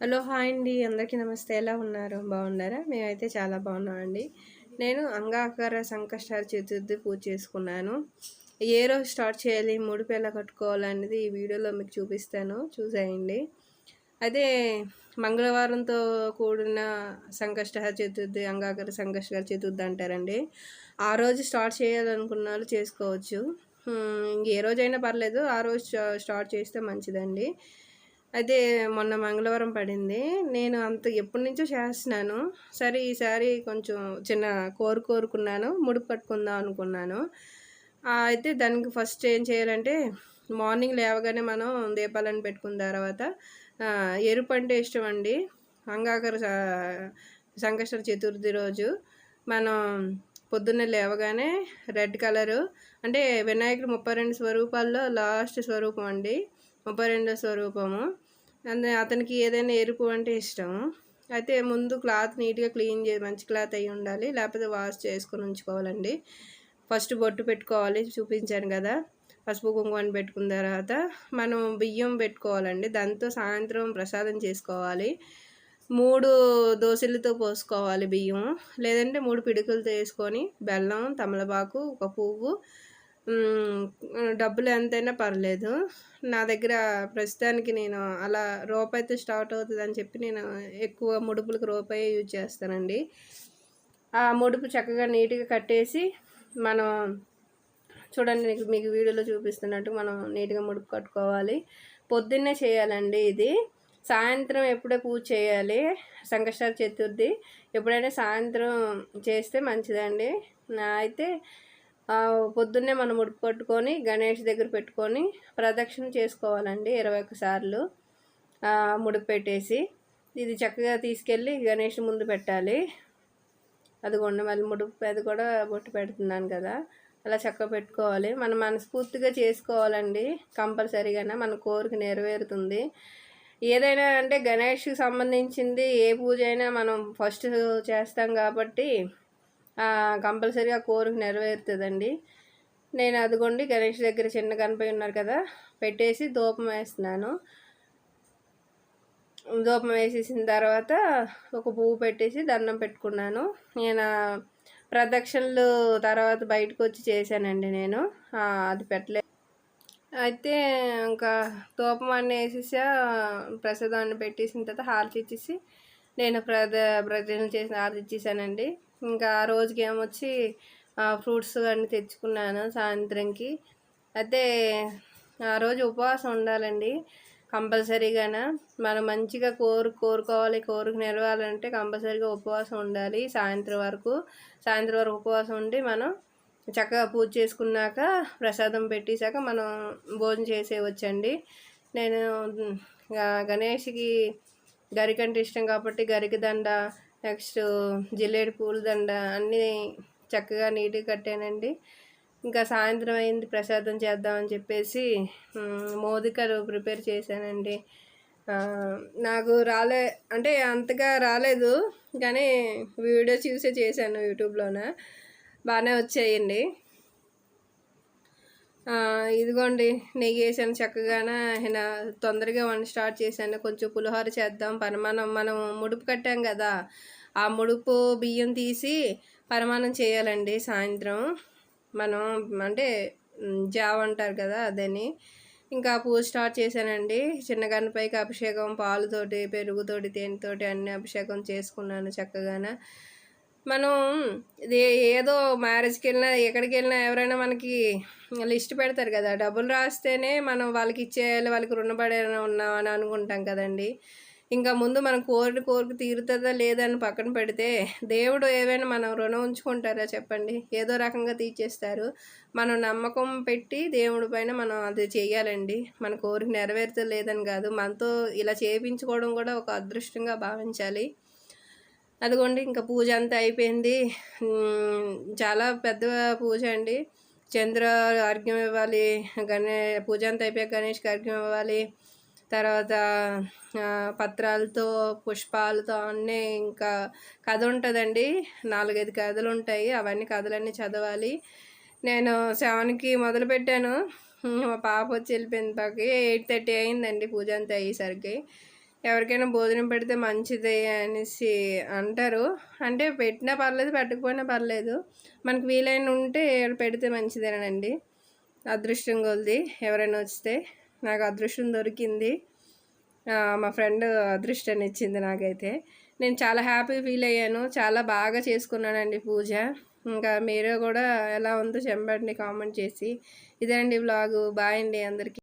Hello hi అండి. అందరికీ నమస్తే. ఎలా ఉన్నారు? బాగున్నారా? మేమైతే చాలా బాగున్నామండి నేను అంగాకర సంకష్టార చతుర్థి పూజ చేసుకున్నాను. ఏ రోజు స్టార్ట్ చేయాలి? ముడిపు ఎలా కట్టుకోవాలనేది ఈ వీడియోలో మీకు చూపిస్తాను. చూసేయండి. అయితే మంగళవారంతో కూడిన సంకష్టహర చతుర్థి అంగాకర సంకష్టహర చతుర్థి అంటారండి. ఆ రోజు స్టార్ట్ చేయాలనుకున్న వాళ్ళు చేసుకోవచ్చు. ఏ రోజైనా పర్లేదు. ఆ రోజు స్టార్ట్ చేస్తే మంచిదండి. అయితే మొన్న మంగళవారం పడింది. నేను అంత ఎప్పటి నుంచో చేస్తున్నాను. సరే ఈసారి కొంచెం చిన్న కోరు కోరుకున్నాను ముడుపు కట్టుకుందాం అనుకున్నాను. అయితే దానికి ఫస్ట్ ఏం చేయాలంటే మార్నింగ్ లేవగానే మనం దీపాలను పెట్టుకున్న తర్వాత ఎరుపు అంటే ఇష్టం అండి. అంగాకర సంకష్ట చతుర్థి రోజు మనం పొద్దున్నే లేవగానే రెడ్ కలరు అంటే వినాయకుడు ముప్పై రెండు స్వరూపాల్లో లాస్ట్ స్వరూపం అండి. ముప్పై రెండో స్వరూపము. అందు అతనికి ఏదైనా ఎరుపు అంటే ఇష్టం. అయితే ముందు క్లాత్ నీట్గా క్లీన్ చే మంచి క్లాత్ అయి ఉండాలి. లేకపోతే వాష్ చేసుకొని ఉంచుకోవాలండి. ఫస్ట్ బొట్టు పెట్టుకోవాలి చూపించాను కదా. పసుపు కుంకుమని పెట్టుకున్న తర్వాత మనం బియ్యం పెట్టుకోవాలండి. దాంతో సాయంత్రం ప్రసాదం చేసుకోవాలి. మూడు దోశలతో పోసుకోవాలి బియ్యం. లేదంటే మూడు పిడుకులతో వేసుకొని బెల్లం తమలపాకు ఒక పువ్వు డబ్బులు ఎంతైనా పర్లేదు. నా దగ్గర ప్రస్తుతానికి నేను అలా రూపాయితో స్టార్ట్ అవుతుంది అని చెప్పి నేను ఎక్కువ ముడుపులకు రూపాయి యూజ్ చేస్తానండి. ఆ ముడుపు చక్కగా నీట్గా కట్టేసి మనం చూడండి మీకు వీడియోలో చూపిస్తున్నట్టు మనం నీట్గా ముడుపు కట్టుకోవాలి. పొద్దున్నే చేయాలండి ఇది. సాయంత్రం ఎప్పుడే పూజ చేయాలి. సంకష్టార చతుర్థి. ఎప్పుడైనా సాయంత్రం చేస్తే మంచిదండి. నా అయితే పొద్దున్నే మనం ముడుపు కట్టుకొని గణేష్ దగ్గర పెట్టుకొని ప్రదక్షిణ చేసుకోవాలండి ఇరవై ఒక్క సార్లు ముడుపు పెట్టేసి ఇది చక్కగా తీసుకెళ్ళి గణేష్ ముందు పెట్టాలి. అదిగోండి మళ్ళీ ముడుపు అది కూడా బొట్టు పెడుతున్నాను కదా అలా చక్కగా పెట్టుకోవాలి. మనం మనస్ఫూర్తిగా చేసుకోవాలండి కంపల్సరీగానే మన కోరిక నెరవేరుతుంది. ఏదైనా అంటే గణేష్కి సంబంధించింది ఏ పూజ అయినా మనం ఫస్ట్ చేస్తాం కాబట్టి కంపల్సరీగా కోరిక నెరవేరుతుందండి. నేను అదిగోండి గణేష్ దగ్గర చిన్న గణపతి ఉన్నారు కదా పెట్టేసి ధూపం వేస్తున్నాను. ధూపం వేసేసిన తర్వాత ఒక పువ్వు పెట్టేసి దండం పెట్టుకున్నాను. నేను ప్రదక్షిణలు తర్వాత బయటకు వచ్చి చేశానండి నేను. అది పెట్టలే. అయితే ఇంకా ధూపం అన్నీ వేసేసా ప్రసాదాన్ని పెట్టేసిన తర్వాత హారతి ఇచ్చేసి నేను ప్రద ప్రదక్షిణ చేసిన హారతి ఇచ్చేసానండి. ఇంకా ఆ రోజుకి ఏమొచ్చి ఫ్రూట్స్ అన్నీ తెచ్చుకున్నాను సాయంత్రంకి. అయితే ఆ రోజు ఉపవాసం ఉండాలండి కంపల్సరీగాన. మనం మంచిగా కోరు కోరుకోవాలి కోరిక నిలవాలంటే కంపల్సరీగా ఉపవాసం ఉండాలి సాయంత్రం వరకు. సాయంత్రం వరకు ఉపవాసం ఉండి మనం చక్కగా పూజ చేసుకున్నాక ప్రసాదం పెట్టేశాక మనం భోజనం చేసేవచ్చండి నేను గణేష్కి గరికంటే ఇష్టం కాబట్టి గరిక దండ నెక్స్ట్ జిల్లేడు పూలదండ అన్నీ చక్కగా నీట్గా కట్టానండి. ఇంకా సాయంత్రం అయింది ప్రసాదం చేద్దామని చెప్పేసి మోదికలు ప్రిపేర్ చేశానండి. నాకు రాలే అంటే అంతగా రాలేదు కానీ వీడియో చూసే చేశాను యూట్యూబ్లోన. బాగానే వచ్చాయండి. ఇదిగోండి నెయ్యి వేసాను చక్కగాన. ఆయన తొందరగా వంట స్టార్ట్ చేశాను. కొంచెం పులిహోర చేద్దాం. పరమానం మనం ముడుపు కట్టాం కదా ఆ ముడుపు బియ్యం తీసి పరమానం చేయాలండి సాయంత్రం. మనం అంటే జావ అంటారు కదా అదని. ఇంకా పూజ స్టార్ట్ చేశానండి. చిన్న అభిషేకం పాలుతోటి పెరుగుతోటి తేనెతోటి అన్ని అభిషేకం చేసుకున్నాను చక్కగాన. మనం ఇది ఏదో మ్యారేజ్కి వెళ్ళినా ఎక్కడికి వెళ్ళినా ఎవరైనా మనకి లిస్ట్ పెడతారు కదా. డబ్బులు రాస్తేనే మనం వాళ్ళకి ఇచ్చేయాలి వాళ్ళకి రుణపడే ఉన్నాం అని అనుకుంటాం కదండి. ఇంకా ముందు మనం కోరిన కోరిక తీరుతుందా లేదని పక్కన పెడితే దేవుడు ఏవైనా మనం రుణం ఉంచుకుంటారా చెప్పండి? ఏదో రకంగా తీర్చేస్తారు. మనం నమ్మకం పెట్టి దేవుడి పైన మనం అది చేయాలండి. మన కోరిక నెరవేరుతుంది లేదని కాదు. మనతో ఇలా చేయించుకోవడం కూడా ఒక అదృష్టంగా భావించాలి. అదిగోండి ఇంకా పూజ అంతా అయిపోయింది. చాలా పెద్ద పూజ అండి. చంద్ర అర్ఘ్యం ఇవ్వాలి గణే పూజ అంతా అయిపోయాక గణేష్కి అర్ఘ్యం ఇవ్వాలి. తర్వాత పత్రాలతో పుష్పాలతో అన్నీ ఇంకా కథ ఉంటుందండి. నాలుగైదు కథలు ఉంటాయి. అవన్నీ కథలన్నీ చదవాలి. నేను సెవెన్కి మొదలుపెట్టాను. మా పాప వచ్చి వెళ్ళిపోయింది పాకి ఎయిట్ థర్టీ అయిందండి పూజ అంతా అయ్యేసరికి. ఎవరికైనా భోజనం పెడితే మంచిది అనేసి అంటారు. అంటే పెట్టినా పర్లేదు పెట్టకపోయినా పర్లేదు. మనకు వీలైన ఉంటే పెడితే మంచిదేనండి. అదృష్టం కొలిది ఎవరైనా వస్తే. నాకు అదృష్టం దొరికింది. మా ఫ్రెండ్ అదృష్టాన్ని ఇచ్చింది నాకైతే. నేను చాలా హ్యాపీ ఫీల్ అయ్యాను. చాలా బాగా చేసుకున్నానండి పూజ. ఇంకా మీరు కూడా ఎలా ఉందో చెప్పండి కామెంట్ చేసి. ఇదేనండి వ్లాగు. బాయ్ అండి అందరికీ.